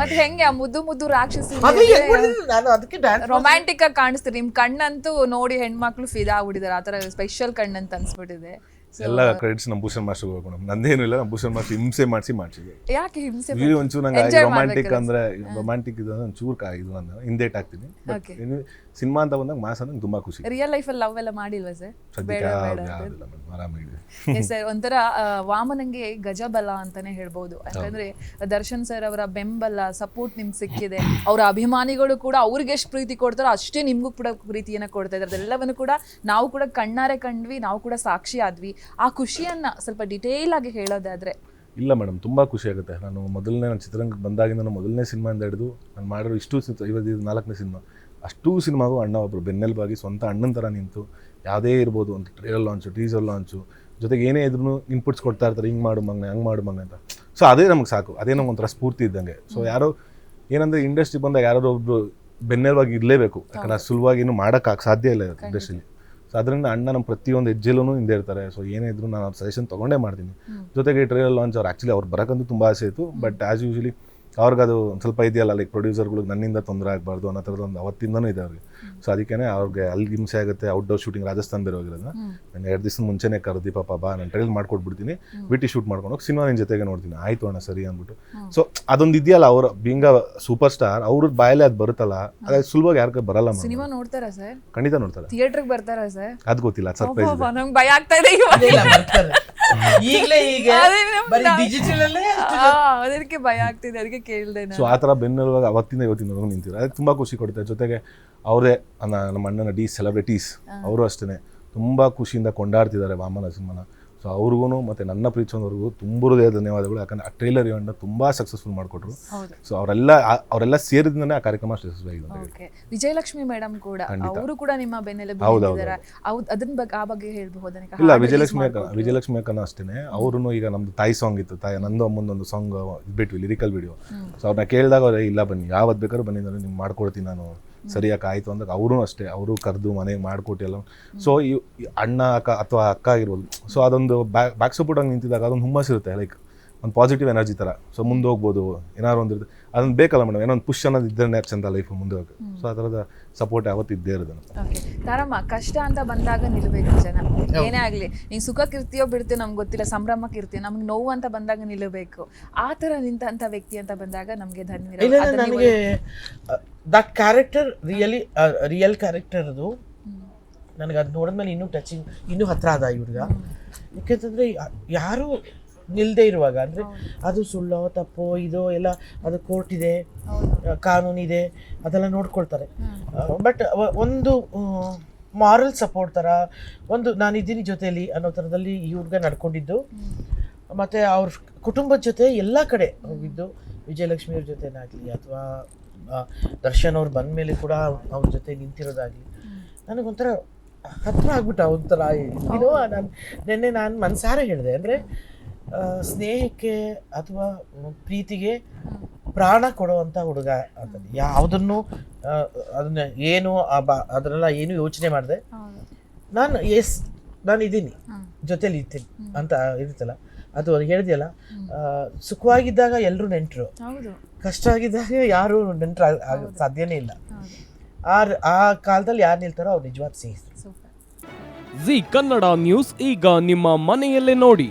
ಮತ್ತೆ ಹೆಂಗೆ ಆ ಮುದ್ದು ಮುದ್ದು ರಾಕ್ಷಸಿ ಅದು ಹೆಂಗ್ ಮಾಡಿದ್ರು ನಾನು ಅದಕ್ಕೆ ಡ್ಯಾನ್ಸ್ ರೊಮ್ಯಾಂಟಿಕ್ ಆಗಿ ಕಾಣಿಸ್ತೀರಿ ನಿಮ್ ಕಣ್ಣಂತೂ ನೋಡಿ ಹೆಣ್ಮಕ್ಳು ಫಿದಾ ಆಗ್ಬಿಟ್ಟಿದ್ದಾರೆ. ಆತರ ಸ್ಪೆಷಲ್ ಕಣ್ಣಂತ ಅನ್ಸ್ಬಿಟ್ಟಿದೆ. ಎಲ್ಲ ಕ್ರೆಡಿಟ್ಸ್ ನಮ್ಮ ಭೂಷಣ್ ಮಾಸ್ಟರ್ ಹೋಗ್ಬೇಕು ಮೇಡಮ್. ನಂದೇನು ಇಲ್ಲ ನಮ್ಮ ಭೂಷಣ್ ಮಾಸ್ಟರ್ ಹಿಂಸೆ ಮಾಡಿಸಿ ಮಾಡಿಸಿದೆ. ಯಾಕೆ ಹಿಂಸೆ ಇಲ್ಲಿ ಒಂಚೂರು ನಂಗೆ ರೊಮ್ಯಾಂಟಿಕ್ ಅಂದ್ರೆ ರೊಮ್ಯಾಂಟಿಕ್ ಇದು ಒಂಚೂರು ಕಾ ಇದು ನಾನು ಹಿಂದೇಟ್ ಆಗ್ತೀನಿ ಬಟ್ ಸಿನಿಮಾ ಅಂತ ಬಂದಾಗ ಮಾಸ್ ಅಂದ್ರೆ ತುಂಬಾ ಖುಷಿ. ರಿಯಲ್ ಲೈಫ್ ಅಲ್ಲಿ ಲವ್ ಎಲ್ಲ ಮಾಡಿಲ್ವಾ ಸರ್? ಬೇಡ ಯಾವ್ದು ಯಾವ್ದಿಲ್ಲ ಮೇಡಮ್ ಆರಾಮಾಗಿದೆ ಸರ್ ಒಂಥರ ವಾಮನಂಗೆ ಗಜಬಲ ಅಂತಾನೆ ಹೇಳ್ಬೋದು. ಯಾಕಂದ್ರೆ ದರ್ಶನ್ ಸರ್ ಅವರ ಬೆಂಬಲ ಸಪೋರ್ಟ್ ನಿಮ್ಗೆ ಸಿಕ್ಕಿದೆ. ಅವರ ಅಭಿಮಾನಿಗಳು ಕೂಡ ಅವ್ರಿಗೆ ಎಷ್ಟು ಪ್ರೀತಿ ಕೊಡ್ತಾರೋ ಅಷ್ಟೇ ನಿಮ್ಗೂ ಕೂಡ ಪ್ರೀತಿಯನ್ನ ಕೊಡ್ತಾ ಇದ್ದಾರೆ. ಅದೆಲ್ಲವನ್ನು ಕೂಡ ನಾವು ಕೂಡ ಕಣ್ಣಾರೆ ಕಂಡ್ವಿ ನಾವು ಕೂಡ ಸಾಕ್ಷಿ ಆದ್ವಿ. ಆ ಖುಷಿಯನ್ನ ಸ್ವಲ್ಪ ಡಿಟೇಲ್ ಆಗಿ ಹೇಳೋದಾದ್ರೆ. ಇಲ್ಲ ಮೇಡಮ್ ತುಂಬಾ ಖುಷಿ ಆಗುತ್ತೆ. ನಾನು ಮೊದಲನೇ ನಾನು ಚಿತ್ರರಂಗಕ್ಕೆ ಬಂದಾಗಿಂದ ಮೊದಲನೇ ಸಿನಿಮಾಯಿಂದ ಹಿಡಿದು ನಾನು ಮಾಡಿರೋ ಇಷ್ಟು ಇವತ್ತು ಇದು ನಾಲ್ಕನೇ ಸಿನಿಮಾ ಅಷ್ಟು ಸಿನಿಮಾಗೂ ಅಣ್ಣ ಒಬ್ಬರು ಬೆನ್ನೆಲುಬಾಗಿ ಸ್ವಂತ ಅಣ್ಣನ ಥರ ನಿಂತು ಯಾವುದೇ ಇರ್ಬೋದು ಒಂದು ಟ್ರೇಲರ್ ಲಾಂಚು ಟೀಸರ್ ಲಾಂಚು ಜೊತೆಗೆ ಏನೇ ಇದ್ರೂ ಇನ್ಪುಟ್ಸ್ ಕೊಡ್ತಾ ಇರ್ತಾರೆ ಹಿಂಗೆ ಮಾಡು ಮಗನೆ ಹಂಗೆ ಮಾಡು ಮಗನೆ ಅಂತ. ಸೊ ಅದೇ ನಮಗೆ ಸಾಕು. ಅದೇ ನಮ್ಗೆ ಒಂಥರ ಸ್ಫೂರ್ತಿ ಇದ್ದಂಗೆ. ಸೊ ಯಾರೋ ಏನಂದ್ರೆ ಇಂಡಸ್ಟ್ರಿ ಬಂದಾಗ ಯಾರೋ ಒಬ್ಬರು ಬೆನ್ನೆಲುವಾಗಿ ಇರಲೇಬೇಕು. ಯಾಕಂದ್ರೆ ಸುಲಭವಾಗಿ ಏನು ಮಾಡೋಕ್ಕಾಗ ಸಾಧ್ಯ ಇಲ್ಲ ಇಂಡಸ್ಟ್ರಿಲಿ ಸೊ ಅದರಿಂದ ಅಣ್ಣ ನಮ್ಮ ಪ್ರತಿಯೊಂದು ಹೆಜ್ಜೆಲೂ ಹಿಂದೆ ಇರ್ತಾರೆ. ಸೊ ಏನೇ ಇದ್ರು ನಾನು ಅವ್ರ ಸಜೆಷನ್ ತೊಗೊಂಡೇ ಮಾಡ್ತೀನಿ. ಜೊತೆಗೆ ಟ್ರೇಲರ್ ಲಾಂಚ್ ಅವ್ರು ಆ್ಯಕ್ಚುಲಿ ಅವ್ರು ಬರೋಕ್ಕಂತೂ ತುಂಬ ಆಸೆ ಇತ್ತು. ಬಟ್ ಆ್ಯಸ್ ಯೂಶಲಿ ಅವ್ರಿಗದು ಒಂದು ಸ್ವಲ್ಪ ಇದೆಯಲ್ಲ ಲೈಕ್ ಪ್ರೊಡ್ಯೂಸರ್ಗಳಿಗೆ ನನ್ನಿಂದ ತೊಂದರೆ ಆಗಬಾರ್ದು ಅನ್ನೋ ಥರದ್ದು ಒಂದು ಅವತ್ತಿಂದನೂ ಇದೆ ಅವ್ರಿಗೆ. ಸೊ ಅದಕ್ಕೇ ಅವ್ರಿಗೆ ಅಲ್ಲಿ ಹಿಂಸೆ ಆಗುತ್ತೆ ಔಟ್ಡೋರ್ ಶೂಟಿಂಗ್ ರಾಜಸ್ಥಾನ ಹೋಗಿರೋದನ್ನ ಹೋಗಿರೋದು ನಾನು ಎರಡು ದಿವಸ ಮುಂಚೆನೇ ಕರೆದಿ ಪಾಪ ಬಾ ನಾನು ಟ್ರೈಲ್ ಮಾಡ್ಕೊಟ್ಬಿಡ್ತೀನಿ ಬಿಟ್ಟು ಶೂಟ್ ಮಾಡ್ಕೊಂಡು ಹೋಗಿ ಸಿನಿಮಾ ನಿನ್ನ ಜೊತೆಗೆ ನೋಡ್ತೀನಿ ಆಯ್ತು ಅಣ್ಣ ಸರಿ ಅಂದ್ಬಿಟ್ಟು. ಸೊ ಅದೊಂದು ಇದೆಯಲ್ಲ ಅವ್ರ ಬೀಂಗ ಸೂಪರ್ ಸ್ಟಾರ್ ಅವ್ರ ಬಾಯಲ್ಲೇ ಅದು ಬರುತ್ತಲ್ಲ ಅದ ಸುಲಭವಾಗಿ ಯಾರ್ಕ ಬರಲ್ಲ ಸಿನಿಮಾ ನೋಡ್ತಾರಾ ಸರ್? ಖಂಡಿತ ನೋಡ್ತಾರೆ. ಥಿಯೇಟ್ರಿಗೆ ಬರ್ತಾರಾ ಸರ್? ಅದು ಗೊತ್ತಿಲ್ಲ ಸರ್ಪ್ರೈಸ್ ನಂಗೆ ಭಯ ಆಗ್ತಾ ಇದೆ ಇಲ್ಲ ಬರ್ತಾರೆ. ಈಗಲೇ ಈಗ ಬರೀ ಡಿಜಿಟಲ್ ಅಲ್ಲೇ ಆ, ಅದಕ್ಕೆ ಭಯ ಆಗ್ತಿದೆ ಅದಕ್ಕೆ ಕೇಳ್ದೆ ಸೊ ಆ ಥರ ಬೆನ್ನೆಲುವಾಗ ಅವತ್ತಿಂದ ಇವತ್ತಿನವರೆಗೂ ನಿಂತಿದ್ರು ಅದಕ್ಕೆ ತುಂಬ ಖುಷಿ ಕೊಡುತ್ತೆ. ಜೊತೆಗೆ ಅವರೇ ನಮ್ಮ ಅಣ್ಣನ ಡಿ ಸೆಲೆಬ್ರಿಟೀಸ್ ಅವರು ಅಷ್ಟೇ ತುಂಬ ಖುಷಿಯಿಂದ ಕೊಂಡಾಡ್ತಿದ್ದಾರೆ ವಾಮನ ಸಿನಿಮಾನ ಸೊ ಅವ್ರಿಗೂ ಮತ್ತು ನನ್ನ ಪ್ರೀಚನವ್ರಿಗೂ ತುಂಬ ಹೃದಯ ಧನ್ಯವಾದಗಳು. ಯಾಕಂದರೆ ಆ ಟ್ರೈಲರ್ ಇವೆಂಟ್ನ ತುಂಬ ಸಕ್ಸಸ್ಫುಲ್ ಮಾಡಿಕೊಟ್ರು. ಸೊ ಅವರೆಲ್ಲ ಅವರೆಲ್ಲ ಸೇರಿದಿಂದನೇ ಆ ಕಾರ್ಯಕ್ರಮ ಸಕ್ಸಸ್ಫುಲ್ ಆಗಿದೆ ಓಕೆ ವಿಜಯಲಕ್ಷ್ಮಿ ಮೇಡಮ್ ಕೂಡ ಅವರು ಕೂಡ ನಿಮ್ಮ ಬೆನ್ನೆಲೆ ಹೌದು, ಅದನ್ನ ಬಗ್ಗೆ ಆ ಬಗ್ಗೆ ಹೇಳಬಹುದು ಇಲ್ಲ ವಿಜಯಲಕ್ಷ್ಮಿ ವಿಜಯಲಕ್ಷ್ಮಿ ಅಕ್ಕನ ಅಷ್ಟೇ ಅವರು ಈಗ ನಮ್ದು ತಾಯಿ ಸಾಂಗ್ ಇತ್ತು. ತಾಯಿ ನಂದು ಅಮ್ಮಂದೊಂದು ಸಾಂಗ್ ಬಿಟ್ವಿ ಲಿರಿಕಲ್ ವಿಡಿಯೋ ಸೊ ಅವ್ರನ್ನ ಕೇಳಿದಾಗ ಅವ್ರೆ ಇಲ್ಲ ಬನ್ನಿ ಯಾವತ್ತು ಬೇಕಾದ್ರೂ ಬನ್ನಿ ನಾನು ನಿಮ್ಗೆ ಮಾಡ್ಕೊಡ್ತೀನಿ ನಾನು. ಸರಿಯಾಗಿ ಆಯಿತು ಅಂದಾಗ ಅವರು ಅಷ್ಟೇ, ಅವರು ಕರೆದು ಮನೆಗೆ ಮಾಡಿಕೊಟ್ಟು ಎಲ್ಲ. ಸೊ ಈ ಅಣ್ಣ, ಅಕ್ಕ ಅಥವಾ ಅಕ್ಕ ಆಗಿರ್ಬೋದು. ಸೊ ಅದೊಂದು ಬ್ಯಾಕ್ ಬ್ಯಾಕ್ ಸಪೋರ್ಟ್ ಆಗಿ ನಿಂತಿದಾಗ ಅದೊಂದು ಹುಮ್ಮಸ್ ಇರುತ್ತೆ ಲೈಕ್ ಒಂದು ಪಾಸಿಟಿವ್ ಎನರ್ಜಿ ಥರ ಸೊ ಮುಂದೆ ಹೋಗ್ಬೋದು ಏನಾದ್ರು ಒಂದು ಅದನ್ನು ಬೇಕಲ್ಲ ಮೇಡಮ್ ಏನೋ ಒಂದು ಪುಷ್ ಅನ್ನೋದು ಇದ್ದರೆ ಚಂದ ಲೈಫ್ ಮುಂದೆ ಹೋಗಿ ಸೊ ಆ ಥರದ ಸಪೋರ್ಟ್ ಯಾವತ್ತು ಇದ್ದೇ ಇರೋದು. ಓಕೆ ತಾರಮ್ಮ ಕಷ್ಟ ಅಂತ ಬಂದಾಗ ನಿಲ್ಲಬೇಕು ಜನ. ಏನೇ ಆಗಲಿ ನೀವು ಸುಖಕ್ಕೆ ಇರ್ತೀಯೋ ಬಿಡ್ತೀಯೋ ನಮ್ಗೆ ಗೊತ್ತಿಲ್ಲ ಸಂಭ್ರಮಕ್ಕಿರ್ತೀಯೋ ನಮ್ಗೆ ನೋವು ಅಂತ ಬಂದಾಗ ನಿಲ್ಲಬೇಕು ಆ ತರ ನಿಂತಂತ ವ್ಯಕ್ತಿ ಅಂತ ಬಂದಾಗ ನಮಗೆ ಅದನ್ನ ನನಗೆ that character really real character ಅದು. ನನಗೆ ಅದು ನೋಡಿದ್ಮೇಲೆ ಇನ್ನೂ ಟಚಿಂಗ್ ಇನ್ನೂ ಹತ್ರ ಅದ ಇವ್ರಿಗ ಯಾಕೆಂತಂದ್ರೆ ಯಾರು ನಿಲ್ದೇ ಇರುವಾಗ ಅಂದ್ರೆ ಅದು ಸುಳ್ಳೋ ತಪ್ಪೋ ಇದೋ ಎಲ್ಲ ಅದು ಕೋರ್ಟ್ ಇದೆ ಕಾನೂನಿದೆ ಅದೆಲ್ಲ ನೋಡ್ಕೊಳ್ತಾರೆ. ಬಟ್ ಒಂದು ಮಾರಲ್ ಸಪೋರ್ಟ್ ಥರ ಒಂದು ನಾನಿದ್ದೀನಿ ಜೊತೆಯಲ್ಲಿ ಅನ್ನೋ ಥರದಲ್ಲಿ ಈ ಹುಡುಗ ನಡ್ಕೊಂಡಿದ್ದು. ಮತ್ತು ಅವ್ರ ಕುಟುಂಬದ ಜೊತೆ ಎಲ್ಲ ಕಡೆ ಹೋಗಿದ್ದು. ವಿಜಯಲಕ್ಷ್ಮಿಯವ್ರ ಜೊತೆನಾಗಲಿ ಅಥವಾ ದರ್ಶನ್ ಅವ್ರು ಬಂದ ಮೇಲೆ ಕೂಡ ಅವ್ರ ಜೊತೆ ನಿಂತಿರೋದಾಗಲಿ. ನನಗೊಂಥರ ಹತ್ರ ಆಗ್ಬಿಟ್ಟ ಒಂಥರ ಇದು. ನಾನು ನಿನ್ನೆ ನಾನು ಮನ್ಸಾರೆ ಹೇಳಿದೆ ಅಂದರೆ ಸ್ನೇಹಕ್ಕೆ ಅಥವಾ ಪ್ರೀತಿಗೆ ಪ್ರಾಣ ಕೊಡುವಂಥ ಹುಡುಗ ಅಂತ ಯಾವುದನ್ನು ಅದನ್ನ ಏನು ಅದನ್ನೆಲ್ಲ ಏನು ಯೋಚನೆ ಮಾಡಿದೆ. ನಾನು ಎಸ್ ನಾನು ಇದ್ದೀನಿ. ಜೊತೆಲಿ ಇರ್ತೀನಿ ಅಂತ ಇರುತ್ತಲ್ಲ. ಅದು ಹೇಳಿದೆಯಲ್ಲ ಸುಖವಾಗಿದ್ದಾಗ ಎಲ್ಲರೂ ನೆಂಟರು. ಹೌದು. ಕಷ್ಟ ಆಗಿದ್ದಾಗ ಯಾರು ನೆಂಟರು ಆಗ ಸಾಧ್ಯನೇ ಇಲ್ಲ. ಆ ಆ ಕಾಲದಲ್ಲಿ ಯಾರು ನಿಲ್ತಾರೋ ಅವ್ರು ನಿಜವಾದ ಸ್ನೇಹಿತರು. ಸೂಪರ್. ಜಿ ಕನ್ನಡ ನ್ಯೂಸ್ ಈಗ ನಿಮ್ಮ ಮನೆಯಲ್ಲೇ ನೋಡಿ.